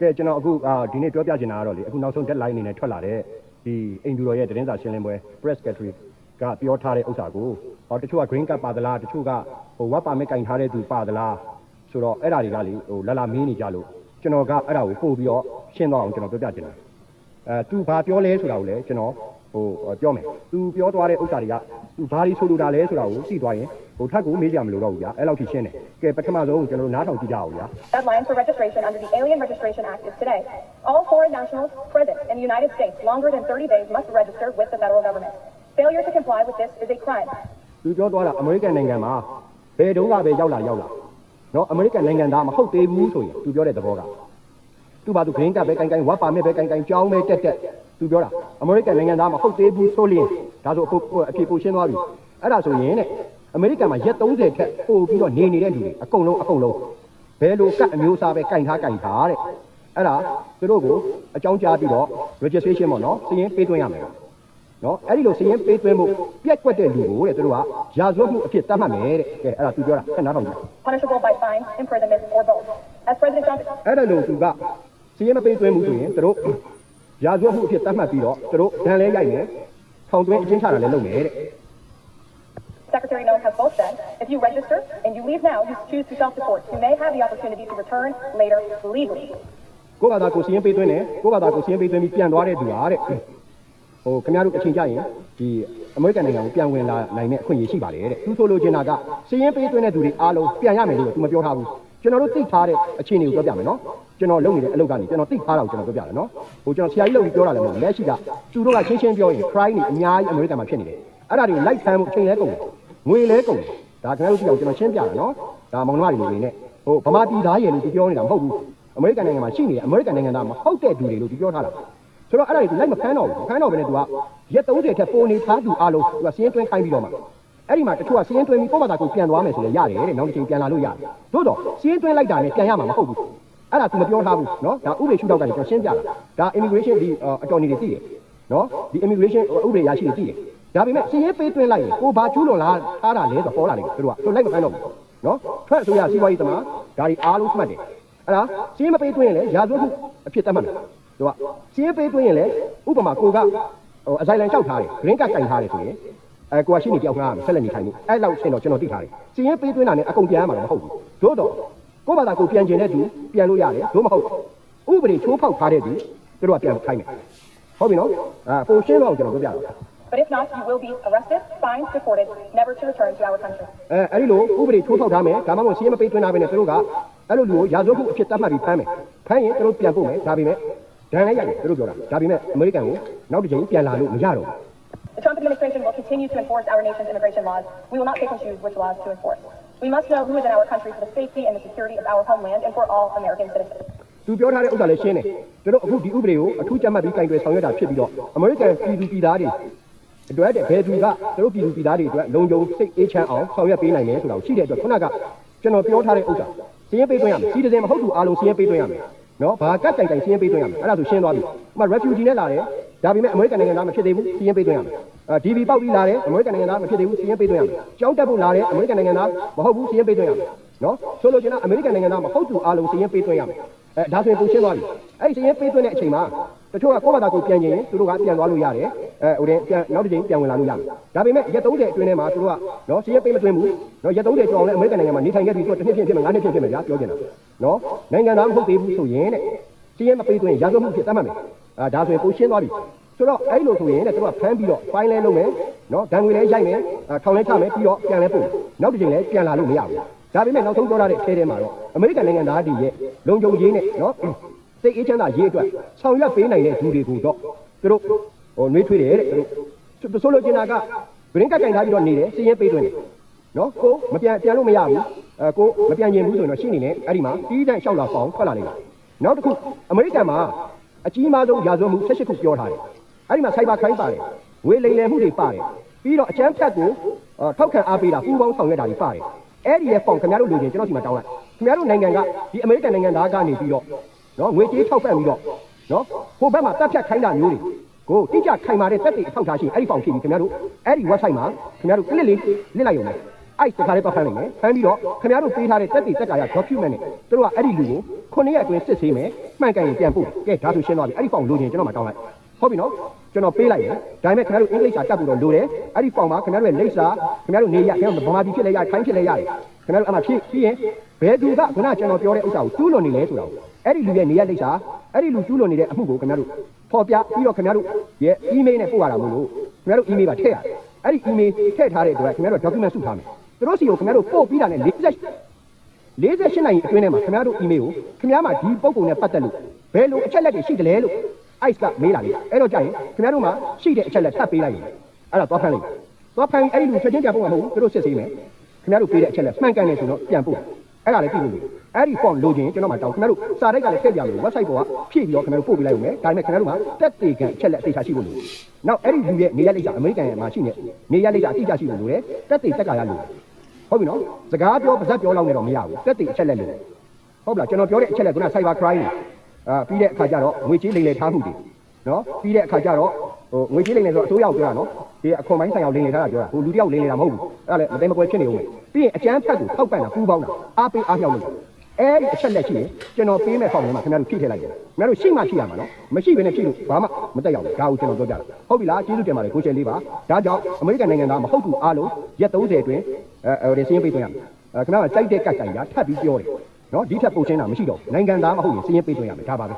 ကဲကျွန်တော်အခုအာဒီနေ့ပြောပြချင်တာကတော့လေအခုနောက်ဆုံး deadline အနေနဲ့ထွက်လာတဲ့ဒီအိမ်ဒူတော်ရဲ့သတင်းစာရှင်းလင်းပွဲ press secretary ကပြောထားတဲ့ဥစ္စာကိုဟောတချို့က green card ပါသလားတချို့ကဟို work permit ကင်ထားတဲ့သူပါသလားဆိုတော့အဲ့ဒါတွေကလေဟိုလာလာမင်းနေကြလို့ကျွန်တော်ကအဲ့ဒါကိုပို့ပြီးတော့ရှင်းသွားအောင်ကျွန်တော်ပြောပြချင်တယ်အဲသူဘာပြောလဲဆိုတာကိုလည်းကျွန်တော် ဟိုပြောမယ်သူပြောသွားတဲ့ဥစ္စာတွေကသူဘာတွေဆိုလိုတာလဲဆိုတာကိုသိသွားရင်ဟိုထပ်ကိုမေးကြမလို့တော့ဘူးဗျာအဲ့လောက်ထိရှင်းတယ်ကဲပထမဆုံးကျွန်တော်တို့နားထောင်ကြည့်ကြအောင်ဗျာ Deadline for registration under the Alien Registration Act is today. All foreign nationals present in the United States longer than 30 days must register with the federal government. Failure to comply with this is a crime. သူပြောသွားတာအမေရိကန်နိုင်ငံမှာဘယ်တုန်းကပဲရောက်လာရောက်လာနော်အမေရိကန်နိုင်ငံသားမဟုတ်သေးဘူးဆိုရင်သူပြောတဲ့သဘောက သူဘာသူ green card ပဲကန်ကန် work permit ပဲကန်ကန်ကြောင်းပဲတက်တက်သူပြောတာအမေရိကန်နိုင်ငံသားမဟုတ်သေးဘူးဆိုရင်ဒါဆိုအဖို့အဖြစ်ပိုရှင်းသွားပြီအဲ့ဒါဆိုရင်တဲ့အမေရိကန်မှာရက်30ထက်ပို့ပြီးတော့နေနေတဲ့လူတွေအကုန်လုံးအကုန်လုံးဘယ်လိုကတ်အမျိုးအစားပဲကန်ထားကန်ထားတဲ့အဲ့ဒါသူတို့ကိုအကြောင်းကြားပြီးတော့ registration ပေါ့နော်စရင်ပေးသွင်းရမယ်နော်အဲ့ဒီလိုစည်ရင်ပေးသွင်းဖို့ပြက်ကွက်တဲ့လူကိုတဲ့သူတို့ကရာဇဝတ်မှုအဖြစ်သတ်မှတ်မယ်တဲ့ကဲအဲ့ဒါသူပြောတာခဏတော့ကြည့် punishable by fine, imprisonment, or both. As President Trump အဲ့ဒါလို့သူက စည်ရင်မပေးသွင်းဘူးဆိုရင်သူတို့ရာဇဝတ်မှုအဖြစ်သတ်မှတ်ပြီးတော့သူတို့ဒဏ်လဲရိုက်မယ်ထောင်သွင်းအကျဉ်းချတာလည်းလုပ်မယ်တဲ့ Secretary Noem has both said, if you register and you leave now, you choose to self-deport. You may have the opportunity to return later legally. ကိုယ့်ဘာသာကိုစည်ရင်ပေးသွင်းတယ်ကိုယ့်ဘာသာကိုစည်ရင်ပေးသွင်းပြီးပြန်သွားတဲ့သူဟာတဲ့ဟိုခင်ဗျားတို့အချိန်ကြရင်ဒီအမေရိကန်နိုင်ငံကိုပြန်ဝင်လာနိုင်တဲ့အခွင့်အရေးရှိပါတယ်တဲ့သူဆိုလိုချင်တာကစည်ရင်ပေးသွင်းတဲ့သူတွေအားလုံးပြန်ရမယ်လို့သူမပြောထားဘူး ကျွန်တော်တို့သိထားတဲ့အခြေအနေကိုပြောပြမယ်နော်ကျွန်တော်လုပ်နေတဲ့အလုပ်ကနေကျွန်တော်သိထားတာကိုကျွန်တော်ပြောပြတယ်နော်ဟိုကျွန်တော်ဆရာကြီးလုပ်ပြီးပြောတာလည်းမဟုတ်ဘူးလက်ရှိကသူတို့ကချင်းချင်းပြောရင် crime တွေအများကြီးအမေရိကန်မှာဖြစ်နေတယ်အဲ့ဒါတွေလိုက်ဖမ်းမှုအချိန်လဲကုန်တယ်ငွေလဲကုန်တယ်ဒါခင်ဗျားတို့ကြည့်အောင်ကျွန်တော်ရှင်းပြတာနော်ဒါမောင်နှမတွေနေနေဟိုဗမာပြည်သားရဲ့လို့သူပြောနေတာမဟုတ်ဘူးအမေရိကန်နိုင်ငံမှာရှိနေတဲ့အမေရိကန်နိုင်ငံသားမဟုတ်တဲ့သူတွေလို့သူပြောထားတာဆိုတော့အဲ့ဒါတွေလိုက်မဖမ်းတော့ဘူးမဖမ်းတော့ဘဲနဲ့သူကရက်30ထက်ပိုနေထားသူအားလုံးသူကစင်းတွင်းခိုင်းပြီးတော့မှ အဲ့ဒီမှာတချို့ကစီးရင်တွင်ပြီးကိုယ့်ဘာသာကိုပြန်သွားမယ်ဆိုရင်ရတယ်တဲ့နောက်တစ်ချိန်ပြန်လာလို့ရတယ်သို့တော့စီးရင်တွင်လိုက်တာနဲ့ပြန်ရမှာမဟုတ်ဘူးအဲ့ဒါသူမပြောထားဘူးနော်ဒါဥပဒေရှုထောင့်ကနေကျွန်တော်ရှင်းပြတာဒါ immigration ဒီအတော်နေတွေသိတယ်နော်ဒီ immigration ဥပဒေရရှိတွေသိတယ်ဒါပေမဲ့စီးရင်ပေးတွင်လိုက်ရင်ကိုဘာကျူးလွန်လာထားတာလဲဆိုတော့ပေါ်လာလိမ့်မယ်သူတို့ကသူလိုက်မခံတော့ဘူးနော်ထွက်ဆိုရစီးပွားရေးသမားဒါတွေအားလုံးမှတ်တယ်အဲ့ဒါစီးရင်မပေးတွင်ရင်လည်းရာဇဝတ်မှုအဖြစ်သတ်မှတ်မယ်သူကစီးရင်ပေးတွင်ရင်လည်းဥပမာကိုကဟိုအဆိုင်လန်လျှောက်ထားတယ် green card ကင်ထားတယ်ဆိုရင် အဲကိုကရှိနေတယောက်ငှားရမယ်ဆက်လက်နေထိုင်မှုအဲ့လောက်ရှင်းတော့ကျွန်တော်သိထားတယ်စင်းပေးသွင်းတာနဲ့အကုန်ပြန်ရမှာတော့မဟုတ်ဘူးသို့တော့ကိုယ့်ဘာသာကိုပြန်ကျင်တဲ့သူပြန်လို့ရတယ်သို့မဟုတ်ဥပဒေချိုးဖောက်ထားတဲ့သူသူတို့ကပြန်ခိုင်းမယ်ဟုတ်ပြီနော်အဲပုံရှင်းတော့ကျွန်တော်ပြောပြတာ But if not, you will be arrested, fined, deported, never to return to our country. အဲအဲ့ဒီလိုဥပဒေချိုးဖောက်ထားမယ်ဒါမှမဟုတ်စီးမပေးသွင်းတာပဲနဲ့သူတို့ကအဲ့လိုလူကိုရာဇဝတ်မှုအဖြစ်သတ်မှတ်ပြီးဖမ်းမယ်ဖမ်းရင်သူတို့ပြန်ပို့မယ်ဒါပေမဲ့ဒဏ်လိုက်ရတယ်သူတို့ပြောတာဒါပေမဲ့အမေရိကန်ကိုနောက်တစ်ချိန်ပြန်လာလို့မရတော့ဘူး The Trump administration will continue to enforce our nation's immigration laws. We will not pick and choose which laws to enforce. We must know who is in our country for the safety and the security of our homeland and for all American citizens. သူပြောထားတဲ့ဥစ္စာလည်းရှင်းတယ်သူတို့အခုဒီဥပဒေကိုအထူးကြမ်းမှတ်ပြီးကင်တွယ်ဆောင်ရွက်တာဖြစ်ပြီးတော့အမေရိကန်ပြည်သူပြည်သားတွေအတွက်တဲ့ဘယ်သူကသူတို့ပြည်သူပြည်သားတွေအတွက်လုံခြုံစိတ်အေးချမ်းအောင်ဆောင်ရွက်ပေးနိုင်မယ်ဆိုတာကိုရှိတဲ့အတွက်ခုနကကျွန်တော်ပြောထားတဲ့ဥစ္စာစီးရင်ပေးသွင်းရမယ်စီးတဲ့မဟုတ်သူအားလုံးစီးရင်ပေးသွင်းရမယ်နော်ဘာကတ်တိုင်တိုင်စီးရင်ပေးသွင်းရမယ်အဲ့ဒါဆိုရှင်းသွားပြီဥပမာ refugee နဲ့လာတယ်ဒါပေမဲ့အမေရိကန်နိုင်ငံသားမဖြစ်သေးဘူးစီးရင်ပေးသွင်းရမယ် အာ DV ပေါက်ပြီးလာတယ်အမေရိကန်နိုင်ငံသားမဖြစ်သေးဘူးစီးရင်ပေးသွင်းရမယ်ကြောင်းတက်ဖို့လာတယ်အမေရိကန်နိုင်ငံသားမဟုတ်ဘူးစီးရင်ပေးသွင်းရမယ်နော်ဆိုလိုချင်တာအမေရိကန်နိုင်ငံသားမဟုတ်သူအားလုံးစီးရင်ပေးသွင်းရမယ်အဲဒါဆိုရင်ပုံရှင်းသွားပြီအဲ့ဒီစီးရင်ပေးသွင်းတဲ့အချိန်မှာတချို့ကကိုယ့်ဘာသာကိုပြန်ကျင်ရင်သူတို့ကပြန်သွားလို့ရတယ်အဲဟိုတဲ့ပြန်နောက်တစ်ချိန်ပြန်ဝင်လာလို့ရတယ်ဒါပေမဲ့ရက်30အတွင်းထဲမှာသူတို့ကနော်စီးရင်ပေးမသွင်းဘူးနော်ရက်30ကျော်အောင်လည်းအမေရိကန်နိုင်ငံမှာနေထိုင်ခဲ့ပြီးသူကတစ်နှစ်ဖြစ်ဖြစ်မယ်ငါးနှစ်ဖြစ်ဖြစ်မယ်ဗျာပြောချင်တာနော်နိုင်ငံသားမဟုတ်သေးဘူးဆိုရင်တဲ့စီးရင်မပေးသွင်းရာဇဝတ်မှုဖြစ်တတ်မှတ်မယ်အာဒါဆိုရင်ပုံရှင်းသွားပြီ ဆိုတော့အဲ့လိုဆိုရင်တဲ့သူကဖမ်းပြီးတော့ fine လဲလုပ်မယ်နော်ဒဏ်ငွေလဲရိုက်မယ်ထောင်လဲချမယ်ပြီးတော့ပြန်လဲပို့နောက်တစ်ချိန်လဲပြန်လာလို့မရဘူးဒါပေမဲ့နောက်ဆုံးပြောရတဲ့အထဲထဲမှာတော့အမေရိကန်နိုင်ငံသားတွေရဲ့လုံခြုံရေးနဲ့နော်စိတ်အေးချမ်းသာရေးအတွက်ဆောင်ရွက်ပေးနိုင်တဲ့သူတွေကိုတော့သူတို့ဟိုနှွေးထွေးတယ်တဲ့သူတို့ဆိုလိုချင်တာကဗရင်ကတ်ကင်ထားပြီးတော့နေတယ်စီးရင်ပေးသွင်းတယ်နော်ကိုမပြန်ပြန်လို့မရဘူးအဲကိုမပြန်ရင်ဘူးဆိုရင်တော့ရှိနေတယ်အဲ့ဒီမှာတီးတန့်လျှောက်လာပေါင်းထွက်လာလိမ့်မယ်နောက်တစ်ခုအမေရိကန်မှာအကြီးမားဆုံးရာဇဝတ်မှု16ခုပြောထားတယ် အဲ့ဒီမှာ cyber crime ပါတယ်ငွေလိမ်လည်မှုတွေပါတယ်ပြီးတော့အကြမ်းဖက်ကိုထောက်ခံအားပေးတာပူးပေါင်းဆောင်ရွက်တာတွေပါတယ်အဲ့ဒီရဲ့ပုံခင်ဗျားတို့လူချင်းကျွန်တော်စီမှာတောင်းလိုက်ခင်ဗျားတို့နိုင်ငံကဒီအမေရိကန်နိုင်ငံသားကနေပြီးတော့နော်ငွေကြေးထောက်ပံ့ပြီးတော့နော်ဟိုဘက်မှာတပ်ဖြတ်ခိုင်းတာမျိုးတွေကိုတိကျခိုင်မာတဲ့တက်တွေအထောက်ထားရှိရင်အဲ့ဒီပုံဖြည့်ပြီးခင်ဗျားတို့အဲ့ဒီ website မှာခင်ဗျားတို့ click လေးလစ်လိုက်ရုံနဲ့အဲ့တခါလေးပတ်ဖမ်းလိုက်မယ်ဖမ်းပြီးတော့ခင်ဗျားတို့ပေးထားတဲ့တက်တည်တက်ကာရ document နဲ့သူတို့ကအဲ့ဒီလူကို9ရက်အတွင်းစစ်ဆေးမယ်မှန်ကန်ရင်ပြန်ပို့ကဲဒါဆိုရှင်းသွားပြီအဲ့ဒီဖောင်လိုချင်ကျွန်တော်မှတောင်းလိုက် ဟုတ်ပြီနော်ကျွန်တော်ပေးလိုက်မယ်ဒါပေမဲ့ခင်ဗျားတို့အင်္ဂလိပ်စာတတ်ဖို့တော့လိုတယ်အဲ့ဒီဖောင်မှာခင်ဗျားတို့ရဲ့လိပ်စာခင်ဗျားတို့နေရခင်ဗျားတို့ဗမာပြည်ဖြစ်လဲရတယ်ခိုင်းဖြစ်လဲရတယ်ခင်ဗျားတို့အမှဖြည့်ပြီးရင်ဘယ်သူကခုနကျွန်တော်ပြောတဲ့ဥစ္စာကိုကျူးလွန်နေလဲဆိုတာကိုအဲ့ဒီလူရဲ့နေရလိပ်စာအဲ့ဒီလူကျူးလွန်နေတဲ့အမှုကိုခင်ဗျားတို့ဖော်ပြပြီးတော့ခင်ဗျားတို့ရဲ့ email နဲ့ပို့ရတာမို့လို့ခင်ဗျားတို့ email ပါထည့်ရတယ်အဲ့ဒီ email ထည့်ထားတဲ့အတွက်ခင်ဗျားတို့ document စုထားမယ်သူတို့စီကိုခင်ဗျားတို့ပို့ပြီးတာနဲ့48 48နိုင်အတွင်းထဲမှာခင်ဗျားတို့ email ကိုခင်ဗျားမှာဒီပုံပုံနဲ့ပတ်သက်လို့ဘယ်လိုအချက်လက်တွေရှိတယ်လဲလို့ ice ကမေးလာလေအဲ့တော့ကြာရင်ခင်ဗျားတို့မှာရှိတဲ့အချက်လက်ထပ်ပေးလိုက်ရင်အဲ့ဒါသွားဖမ်းလိုက်သွားဖမ်းအဲ့ဒီလူချက်ချင်းကြပို့မှာမဟုတ်ဘူးသူတို့စစ်ဆေးမယ်ခင်ဗျားတို့ပေးတဲ့အချက်လက်မှန်ကန်တယ်ဆိုတော့ပြန်ပို့အဲ့ဒါလည်းပြည့်လို့လေအဲ့ဒီ form လိုချင်ကျွန်တော်မှတောင်းခင်ဗျားတို့စာတိုက်ကလည်းထည့်ပြလို့ website ပေါ်ကဖြည့်ပြီးတော့ခင်ဗျားတို့ပို့ပေးလိုက်ရုံပဲဒါပေမဲ့ခင်ဗျားတို့မှာတက်သေးကန်အချက်လက်အသေးချာရှိဖို့လိုနောက်အဲ့ဒီလူရဲ့နေရလိမ့်စာအမေရိကန်မှာရှိနေနေရလိမ့်စာအတိအကျရှိဖို့လိုတယ်တက်သေးတက်ကာရလို့ဟုတ်ပြီနော်စကားပြောပါဇက်ပြောလောက်နေတော့မရဘူးတက်တည်အချက်လက်လို့ဟုတ်ပလားကျွန်တော်ပြောတဲ့အချက်လက်ကက cyber crime တွေ အာပြီးတဲ့အခါကျတော့ငွေကြေးလိမ်လည်ထားမှုတွေနော်ပြီးတဲ့အခါကျတော့ဟိုငွေကြေးလိမ်လည်ဆိုတော့အစိုးရကိုပြောတာနော်ဒီအခွန်ပိုင်းဆိုင်အောင်လိမ်လည်ထားတာပြောတာဟိုလူတစ်ယောက်လိမ်လည်တာမဟုတ်ဘူးအဲ့ဒါလည်းမသိမကွဲဖြစ်နေဦးမယ်ပြီးရင်အကျန်းဖက်ကိုထောက်ပံ့တာပူးပေါင်းတာအားပေးအားလျောက်လို့အဲ့ဒီအချက်လက်ရှိရင်ကျွန်တော်ပေးမဲ့ဖောက်ထဲမှာခင်ဗျားတို့ဖြည့်ထည့်လိုက်တယ်ခင်ဗျားတို့ရှိမှရှိရမှာနော်မရှိဘဲနဲ့ဖြည့်လို့ဘာမှမတက်ရောက်ဘူးဒါကိုကျွန်တော်ပြောပြတာဟုတ်ပြီလားကျေးဇူးတင်ပါတယ်ကိုချယ်လေးပါဒါကြောင့်အမေရိကန်နိုင်ငံသားမဟုတ်သူအားလုံးရက်30အတွင်းအဲဟိုဒီစင်းပေးသွင်းရမယ်အဲခင်ဗျားကကြိုက်တဲ့ကတ်ကြိုင်တာထပ်ပြီးပြောတယ် နော်ဒီထက်ပိုချင်းတာမရှိတော့ဘူးနိုင်ငံသားမဟုတ်ရင်စင်းပေးသွင်းရမယ်ဒါပါပဲ